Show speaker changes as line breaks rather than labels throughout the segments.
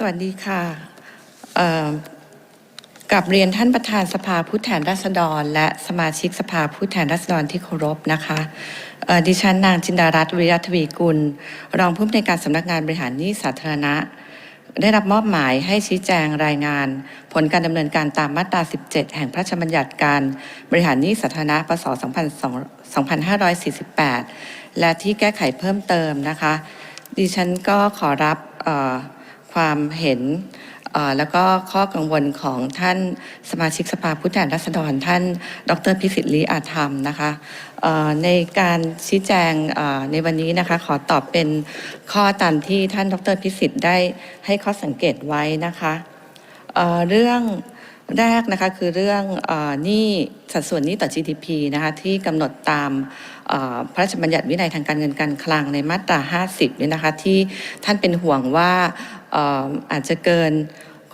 สวัสดีค่ะกับเรียนท่านประธานสภาผู้แทนราษฎร และสมาชิกสภาผู้แทนราษฎรที่เคารพนะคะดิฉันนางจินดารัตน์วิริยทวีกุล รองผู้อำนวยการสำนักงานบริหารหนี้สาธารณะ ได้รับมอบหมายให้ชี้แจงรายงาน ผลการดำเนินการตามมาตรา 17 แห่งพระราชบัญญัติการบริหารหนี้สาธารณะพศ2548 และที่แก้ไขเพิ่มเติมนะคะ ดิฉันก็ขอรับ ความเห็นแล้วก็ข้อกังวลของท่านสมาชิกสภาผู้แทนราษฎรท่าน ดรพิสิทธิ์ลีอาธรรมนะคะในการชี้แจงในวันนี้นะคะขอตอบเป็นข้อตามที่ท่านดรพิสิทธิ์ได้ให้ข้อสังเกตไว้นะคะเเรื่องแรกนะคะคือเรื่องหนี้สัดส่วนหนี้ต่อ GDP นะคะที่กำหนดตาม พระราชบัญญัติวินัยทางการเงินการคลังในมาตรา 50เนี่ยนะคะที่ท่านเป็นห่วงว่าอาจจะเกิน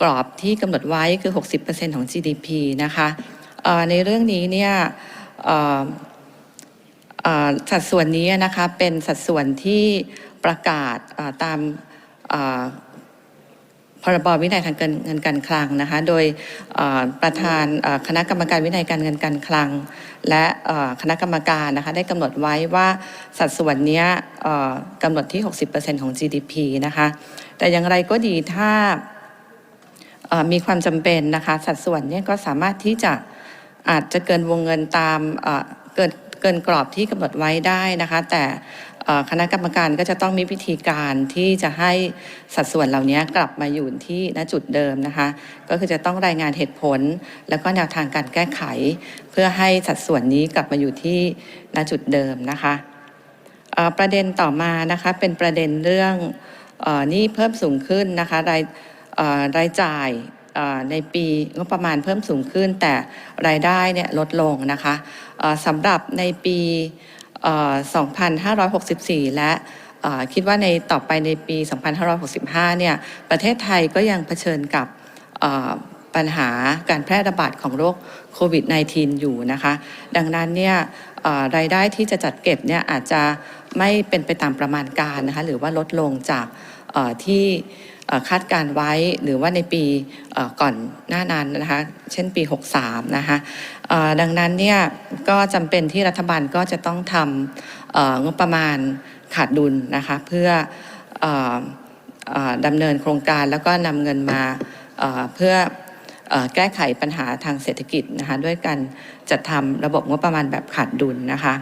กรอบที่กำหนดไว้คือ 60%ของ GDP นะคะในเรื่องนี้เนี่ยสัดส่วนนี้นะคะเป็นสัดส่วนที่ประกาศตาม พรบวินัยทางเงินการคลังนะคะ โดยประธานคณะกรรมการวินัยการเงินการคลัง และคณะกรรมการนะคะได้กำหนดไว้ว่าสัดส่วนนี้กำหนดที่ 60%ของ GDP นะคะ แต่อย่างไรก็ดีถ้ามีความจำเป็นนะคะสัดส่วนนี้ก็สามารถที่จะอาจจะเกินวงเงินตามเกินเกินกรอบที่กำหนดไว้ได้นะคะ แต่ คณะกรรมการก็จะต้องมีวิธีการที่จะให้สัดส่วนเหล่านี้กลับมาอยู่ที่ณจุดเดิมนะคะ ก็คือจะต้องรายงานเหตุผล แล้วก็แนวทางการแก้ไข เพื่อให้สัดส่วนนี้กลับมาอยู่ที่ณจุดเดิมนะคะประเด็นต่อมานะคะเป็นประเด็นเรื่องอนี้เพิ่มสูงขึ้นนะคะรายรายจ่ายในปีงบประมาณเพิ่มสูงขึ้น แต่รายได้เนี่ยลดลงนะคะสำหรับในปี 2564 และคิดว่าในต่อไปในปี 2565 เนี่ย ประเทศไทยก็ยังเผชิญกับปัญหาการแพร่ระบาดของโรคโควิด -19 อยู่นะคะ ดังนั้นเนี่ยรายได้ที่จะจัดเก็บเนี่ยอาจจะไม่เป็นไปตามประมาณการนะคะ หรือว่าลดลงจากที่ คาดการไว้หรือว่าในปีก่อนหน้านั้นนะคะเช่นปี 63 นะคะดังนั้นเนี่ยก็จำเป็นที่รัฐบาลก็จะต้องทำงบประมาณขาดดุลนะคะเพื่ออดำเนินโครงการแล้วก็นำเงินมาเพื่ออแก้ไขปัญหาทางเศรษฐกิจนะคะด้วยการจัดทำระบบงบประมาณแบบขาดดุลนะคะ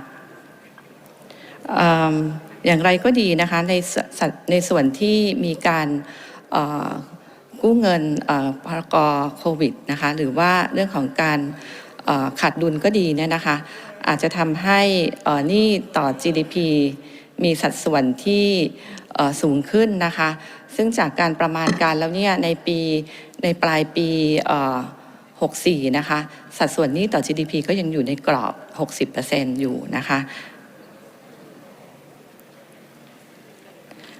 อย่างไรก็ดีนะคะในในส่วนที่มีการ กู้เงินเอ่อพรกโควิดนะคะหรือว่าเรื่องของการขาดดุลก็ดีเนี่ยนะคะอาจจะทำให้นี้ต่อ GDP มีสัดส่วนที่สูงขึ้นนะคะ ซึ่งจากการประมาณการแล้วเนี่ยในปีในปลายปี 64 นะคะ สัดส่วนนี้ต่อ GDP ก็ยังอยู่ในกรอบ 60%อยู่นะคะ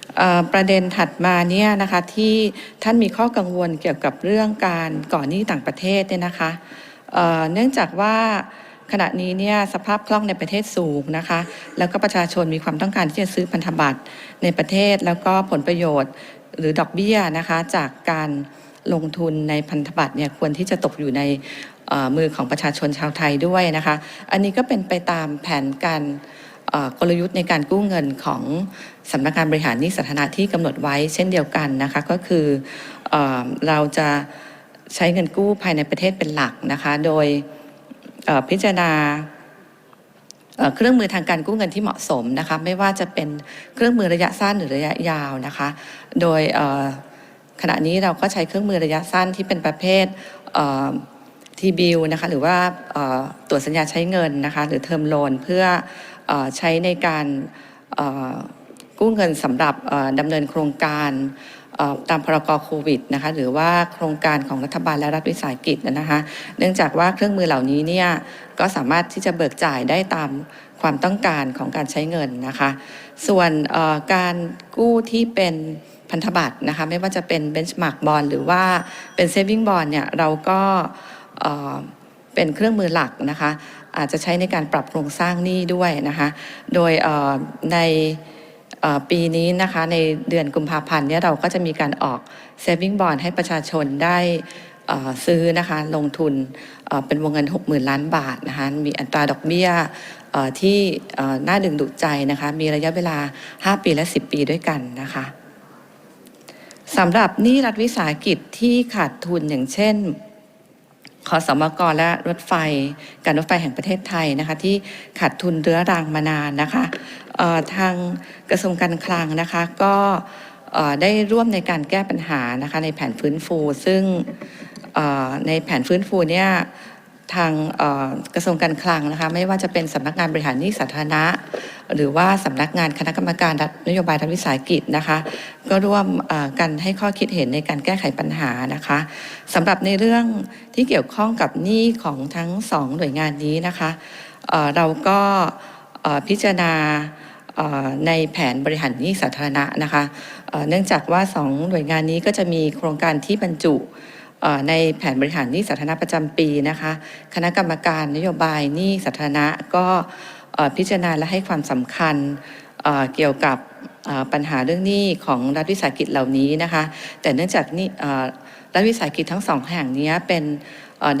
เอ่อ ประเด็นถัดมาเนี่ยนะคะที่ท่านมีข้อกังวลเกี่ยวกับเรื่องการก่อหนี้ต่างประเทศเนี่ยนะคะเเนื่องจากว่าขณะนี้เนี่ยสภาพคล่องในประเทศสูงนะคะ แล้วก็ประชาชนมีความต้องการที่จะซื้อพันธบัตรในประเทศ แล้วก็ผลประโยชน์หรือดอกเบี้ยนะคะจากการลงทุนในพันธบัตรเนี่ยควรที่จะตกอยู่ในมือของประชาชนชาวไทยด้วยนะคะ อันนี้ก็เป็นไปตามแผนการ กลยุทธ์ในการกู้เงินของสำนักงานบริหารนี้สาธารณะที่กำหนดไว้เช่นเดียวกันนะคะก็คือเอเราจะใช้เงินกู้ภายในประเทศเป็นหลักนะคะโดยพิจารณาเครื่องมือทางการกู้เงินที่เหมาะสมนะคะไม่ว่าจะเป็นเครื่องมือระยะสั้นหรือระยะยาวนะคะโดยขณะนี้เราก็ใช้เครื่องมือระยะสั้นที่เป็นประเภททีบิลนะคะหรือว่าตรวจสัญญาใช้เงินนะคะหรือเทอมโลนเพื่อ ใช้ในการกู้เงินสำหรับดำเนินโครงการตามพรกโควิดนะคะหรือว่าโครงการของรัฐบาลและรัฐวิสาหกิจนะคะเนื่องจากว่าเครื่องมือเหล่านี้เนี่ยก็สามารถที่จะเบิกจ่ายได้ตามความต้องการของการใช้เงินนะคะ ส่วนการกู้ที่เป็นพันธบัตรนะคะไม่ว่าจะเป็น benchmark bond หรือว่าเป็น saving bond เนี่ยเราก็เป็นเครื่องมือหลักนะคะ อาจจะใช้ในการปรับโครงสร้างหนี้ด้วยนะคะ โดยในปีนี้นะคะในเดือนกุมภาพันธ์เนี่ยเราก็จะมีการออก saving bond ให้ประชาชนได้ซื้อนะคะลงทุนเป็นวงเงิน 60,000 ล้านบาทนะคะมีอัตราดอกเบี้ยที่น่าดึงดูดใจนะคะมีระยะเวลา 5 ปีและ 10 ปีด้วยกันนะคะสำหรับหนี้รัฐวิสาหกิจที่ขาดทุนอย่างเช่น ขอสมกและรถไฟ การรถไฟแห่งประเทศไทยนะคะที่ขาดทุนเรื้อรังมานานนะคะทางกระทรวงการคลังนะคะก็ได้ร่วมในการแก้ปัญหานะคะในแผนฟื้นฟู ซึ่งในแผนฟื้นฟูเนี่ย ทางกระทรวงการคลังนะคะไม่ว่าจะเป็นสำนักงานบริหารหนี้สาธารณะ หรือว่าสำนักงานคณะกรรมการรัฐนโยบายรัฐวิสาหกิจนะคะ ก็ร่วมกันให้ข้อคิดเห็นในการแก้ไขปัญหานะคะสำหรับในเรื่องที่เกี่ยวข้องกับหนี้ของทั้งสองหน่วยงานนี้นะคะเเราก็พิจารณาในแผนบริหารหนี้สาธารณะนะคะเเนื่องจากว่าสองหน่วยงานนี้ก็จะมีโครงการที่บรรจุ ในแผนบริหารหนี้สาธารณะประจำปีนะคะ คณะกรรมการนโยบายหนี้สาธารณะก็พิจารณาและให้ความสำคัญเกี่ยวกับปัญหาเรื่องหนี้ของรัฐวิสาหกิจเหล่านี้นะคะ แต่เนื่องจากนี่รัฐวิสาหกิจทั้งสองแห่งนี้เป็น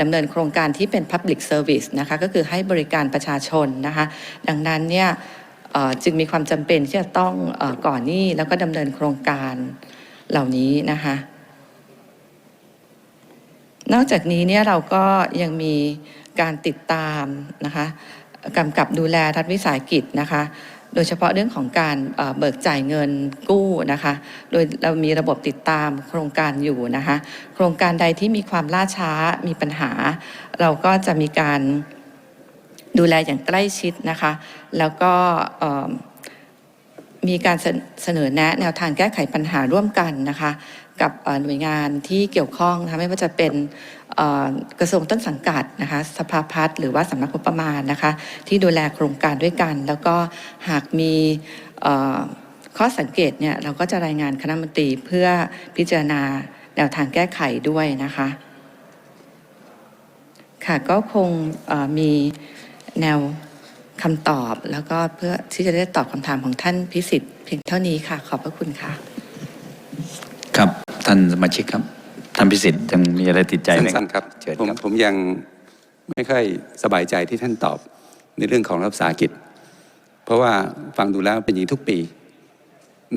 ดำเนินโครงการที่เป็น Public Service นะคะก็คือให้บริการประชาชนนะคะ ดังนั้นเนี่ยจึงมีความจำเป็นที่จะต้องอก่อนหนี้แล้วก็ดำเนินโครงการเหล่านี้นะคะ นอกจากนี้เนี่ยเราก็ยังมีการติดตามนะคะกำกับดูแลรัฐวิสาหกิจนะคะ โดยเฉพาะเรื่องของการเบิกจ่ายเงินกู้นะคะ โดยเรามีระบบติดตามโครงการอยู่นะคะ โครงการใดที่มีความล่าช้ามีปัญหา เราก็จะมีการดูแลอย่างใกล้ชิดนะคะ แล้วก็มีการเสนอแนะแนวทางแก้ไขปัญหาร่วมกันนะคะ กับหน่วยงานที่เกี่ยวข้องนะคะไม่ว่าจะเป็นกระทรวงต้นสังกัดนะคะสภาพัฒน์หรือว่าสำนักงบประมาณนะคะที่ดูแลโครงการด้วยกัน แล้วก็หากมีข้อสังเกตเนี่ยเราก็จะรายงานคณะมนตรีเพื่อพิจารณาแนวทางแก้ไขด้วยนะคะค่ะก็คงมีแนวคำตอบแล้วก็เพื่อที่จะได้ตอบคำถามของท่านพิสิทธิ์เพียงเท่านี้ค่ะ ขอบพระคุณค่ะ
ท่านสมาชิกครับท่านพิสิทธิ์ยังมีอะไรติดใจไหม
สั้นๆครับ
เชิญ
ผม
ครับ
ผมยังไม่ค่อยสบายใจที่ท่านตอบในเรื่องของรัฐวิสาหกิจ เพราะว่าฟังดูแล้วเป็นอย่างนี้ทุกปี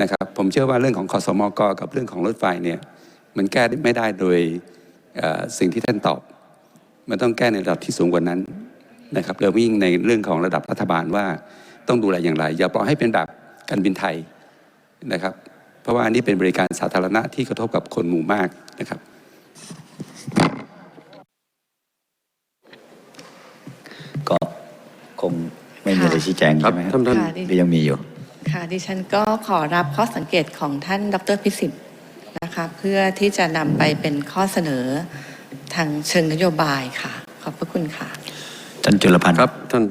นะครับผมเชื่อว่าเรื่องของคอสมกกับเรื่องของรถไฟเนี่ยมันแก้ไม่ได้โดยเอ่อสิ่งที่ท่านตอบ มันต้องแก้ในระดับที่สูงกว่านั้นนะครับแล้วยิ่งในเรื่องของระดับรัฐบาลว่าต้องดูแลอย่างไร อย่าปล่อยให้เป็นแบบการบินไทยนะครับ เพราะว่าอันนี้เป็นบริการสาธารณะที่กระทบกับคนหมู่มากนะครับ
ก็คงไม่มีอะไรชี้แจง
ครั
ใช่
บ
ไหม
ท่านท่าน
ค่ะดิ
หรือยังมีอยู่
ค่ะดิฉันก็ขอรับข้อสังเกตของท่านดรพิสิทธิ์นะคะเพื่อที่จะนำไปเป็นข้อเสนอทางเชิงนโยบายค่ะ ขอบพระคุณค่ะ
ท่านจุลพันธ์
ครับท่าน